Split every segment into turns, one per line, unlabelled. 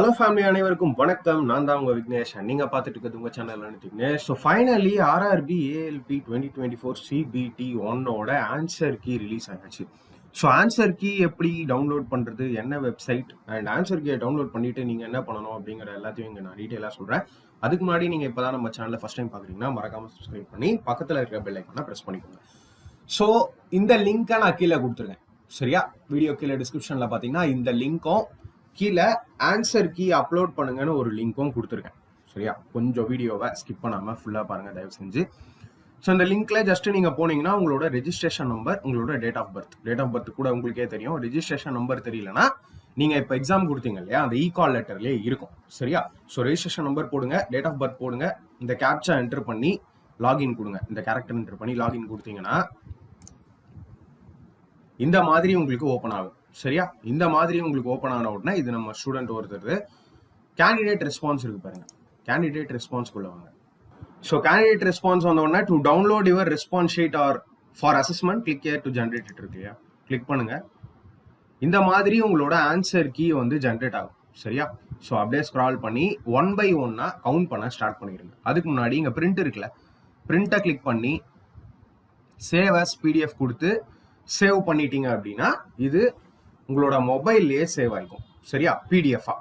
Hello family அனைவருக்கும் வணக்கம். நான் தான் உங்க விக்னேஷ். நீங்கள் நீங்க பார்த்துட்டு இருக்கிறது உங்க channel Vignesh. So finally RRB ALP twenty twenty four CBT ஒன்னோட ஆன்சர் கீ ரிலீஸ் ஆயிடுச்சு. ஸோ ஆன்சர் கீ எப்படி டவுன்லோட் பண்றது என்ன வெப்சைட் அண்ட் ஆன்சர் கீயை டவுன்லோட் பண்ணிட்டு நீங்க என்ன பண்ணணும் அப்படிங்கிற எல்லாத்தையும் இங்க நான் டீட்டெயிலாக சொல்றேன். அதுக்கு முன்னாடி நீங்க இப்பதான் நம்ம சேனலில் ஃபர்ஸ்ட் டைம் பாக்குறீங்கன்னா மறக்காம சப்ஸ்கிரைப் பண்ணி பக்கத்துல இருக்கிற பெல் ஐக்கான ப்ரெஸ் பண்ணிக்கோங்க. ஸோ இந்த லிங்கை நான் கீழே கொடுத்துருக்கேன். சரியா? வீடியோ கீழே டிஸ்கிரிப்ஷன்ல பாத்தீங்கன்னா இந்த லிங்க்கும் கீழே ஆன்சர் கீ அப்லோட் பண்ணுங்கன்னு ஒரு லிங்க்கும் கொடுத்துருக்கேன். சரியா? கொஞ்சம் வீடியோவை ஸ்கிப் பண்ணாம ஃபுல்லா பாருங்க தயவு செஞ்சு. ஸோ அந்த லிங்க்ல ஜஸ்ட் நீங்க போனீங்கன்னா உங்களோட ரெஜிஸ்ட்ரேஷன் நம்பர் உங்களோட date of birth date of birth கூட உங்களுக்கே தெரியும். ரெஜிஸ்ட்ரேஷன் நம்பர் தெரியலனா நீங்க இப்போ எக்ஸாம் கொடுத்தீங்க இல்லையா? அந்த இ கால் லெட்டர்லேயே இருக்கும். சரியா? ஸோ ரெஜிஸ்ட்ரேஷன் நம்பர் போடுங்க டேட் ஆஃப் பர்த் போடுங்க இந்த கேப்சா என்டர் பண்ணி லாகின் கொடுங்க. இந்த கேரக்டர் என்டர் பண்ணி லாகின் கொடுத்தீங்கன்னா இந்த மாதிரி உங்களுக்கு ஓப்பன் ஆகும். சரியா? இந்த மாதிரி உங்களுக்கு ஓப்பன் ஆன உடனே இது நம்ம ஸ்டூடெண்ட் ஒருத்தர் கேண்டிடேட் ரெஸ்பான்ஸ் இருக்கு பாருங்க. கேண்டிடேட் ரெஸ்பான்ஸ் வாங்க. ஸோ கேண்டிடேட் ரெஸ்பான்ஸ் வந்த உடனே to download your response sheet or for assessment click here to generate இருக்கு கிளிக் பண்ணுங்க. இந்த மாதிரி உங்களோட ஆன்சர் கீ வந்து ஜென்ரேட் ஆகும். சரியா? ஸோ அப்படியே ஸ்க்ரால் பண்ணி ஒன் பை ஒன்னா கவுண்ட் பண்ண ஸ்டார்ட் பண்ணிடுங்க. அதுக்கு முன்னாடி இங்கே பிரிண்ட் இருக்குல்ல? பிரிண்ட்டை கிளிக் பண்ணி சேவ் அஸ் பிடிஎஃப் கொடுத்து சேவ் பண்ணிட்டீங்க அப்படின்னா இது உங்களோட மொபைல்லையே சேவ் ஆகிக்கும் சரியா? பிடிஎஃபா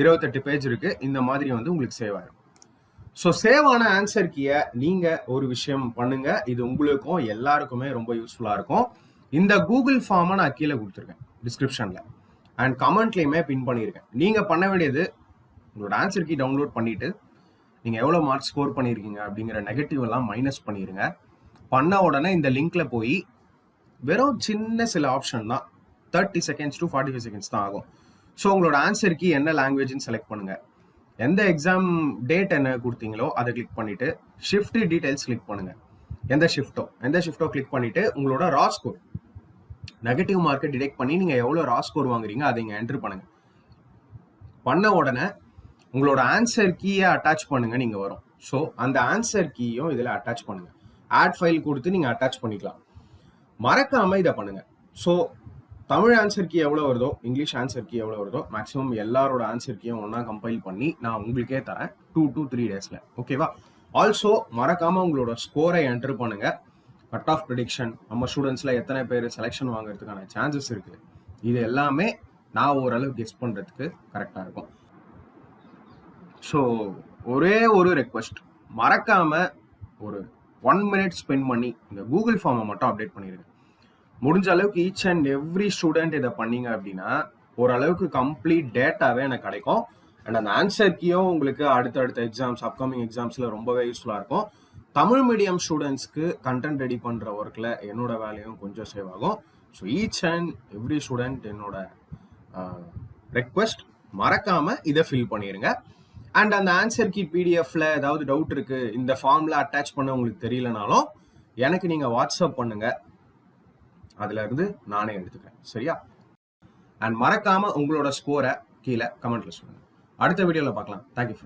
இருபத்தெட்டு பேஜ் இருக்கு. இந்த மாதிரி வந்து உங்களுக்கு சேவ் ஆகிடும் ஸோ சேவ் ஆன ஆன்சர் கீயை நீங்க ஒரு விஷயம் பண்ணுங்க. இது உங்களுக்கும் எல்லாருக்குமே ரொம்ப யூஸ்ஃபுல்லா இருக்கும். இந்த கூகுள் ஃபார்மை நான் கீழே கொடுத்துருக்கேன் டிஸ்கிரிப்ஷன்ல அண்ட் கமெண்ட்லையுமே பின் பண்ணியிருக்கேன் நீங்க பண்ண வேண்டியது உங்களோட ஆன்சர் கீ டவுன்லோட் பண்ணிட்டு நீங்க எவ்வளோ மார்க் ஸ்கோர் பண்ணியிருக்கீங்க அப்படிங்கிற நெகட்டிவ் எல்லாம் மைனஸ் பண்ணிடுங்க பண்ண உடனே இந்த லிங்க்ல போய் வெறும் சின்ன சில ஆப்ஷன் தான். Thirty seconds to forty five seconds தான் ஆகும். ஸோ உங்களோட ஆன்சருக்கு என்ன லாங்குவேஜ்னு செலக்ட் பண்ணுங்க. எந்த எக்ஸாம் டேட் என்ன கொடுத்தீங்களோ அதை கிளிக் பண்ணிட்டு ஷிஃப்ட் டீடைல்ஸ் கிளிக் பண்ணுங்க. எந்த ஷிஃப்ட்டோ எந்த ஷிஃப்ட்டோ கிளிக் பண்ணிட்டு உங்களோட ரா ஸ்கோர் நெகட்டிவ் மார்க்கை டிடெக்ட் பண்ணி நீங்கள் எவ்வளோ ரா ஸ்கோர் வாங்குறீங்க அதை இங்கே என்ட்ரு பண்ணுங்க. பண்ண உடனே உங்களோட ஆன்சர் கீயை அட்டாச் பண்ணுங்க நீங்கள் வரும். ஸோ அந்த ஆன்சர் கீயும் இதில் அட்டாச் பண்ணுங்க. ஆட் ஃபைல் கொடுத்து நீங்கள் அட்டாச் பண்ணிக்கலாம். மறக்காமல் இதை பண்ணுங்க. ஸோ தமிழ் ஆன்சர் கீ எவ்வளோ வருதோ இங்கிலீஷ் ஆன்சர் கீ எவ்வளோ வருதோ மேக்ஸிமம் எல்லாரோட ஆன்சர் கீயும் ஒன்றா கம்பைல் பண்ணி நான் உங்களுக்கே தரேன் டூ டூ த்ரீ டேஸில் ஓகேவா ஆல்சோ மறக்காமல் உங்களோட ஸ்கோரை என்டர் பண்ணுங்க. கட் ஆஃப் ப்ரிடிக்ஷன் நம்ம ஸ்டூடெண்ட்ஸில் எத்தனை பேர் செலெக்ஷன் வாங்குறதுக்கான சான்சஸ் இருக்குது இது எல்லாமே நான் ஓரளவு கெஸ் பண்ணுறதுக்கு கரெக்டாக இருக்கும். ஸோ ஒரே ஒரு ரெக்வஸ்ட் மறக்காமல் ஒரு ஒன் மினிட் ஸ்பெண்ட் பண்ணி இந்த கூகுள் ஃபார்மை மட்டும் அப்டேட் பண்ணிடுங்க முடிஞ்ச அளவுக்கு ஈச் அண்ட் எவ்ரி ஸ்டூடெண்ட் இதை பண்ணீங்க அப்படின்னா ஓரளவுக்கு கம்ப்ளீட் டேட்டாவே எனக்கு கிடைக்கும். அண்ட் அந்த ஆன்சர் கீயும் உங்களுக்கு அடுத்தடுத்த எக்ஸாம்ஸ் அப்கமிங் எக்ஸாம்ஸில் ரொம்பவே யூஸ்ஃபுல்லாக இருக்கும். தமிழ் மீடியம் ஸ்டூடெண்ட்ஸ்க்கு கண்டென்ட் ரெடி பண்ணுற ஒர்க்கில் என்னோட வேலையும் கொஞ்சம் சேவ் ஆகும். So each and every student என்னோட ரெக்வெஸ்ட் மறக்காமல் இதை ஃபில் பண்ணிடுங்க அண்ட் அந்த ஆன்சர் கீ பிடிஎஃப்ல ஏதாவது டவுட் இருக்குது இந்த ஃபார்மில் அட்டாச் பண்ண உங்களுக்கு தெரியலனாலும் எனக்கு நீங்கள் வாட்ஸ்அப் பண்ணுங்கள் அதுல இருந்து நானே எடுத்துக்கிறேன். சரியா? அண்ட் மறக்காம உங்களோட ஸ்கோரை கீழே கமெண்ட்ல சொல்லுங்க. அடுத்த வீடியோல பார்க்கலாம். தேங்க்யூ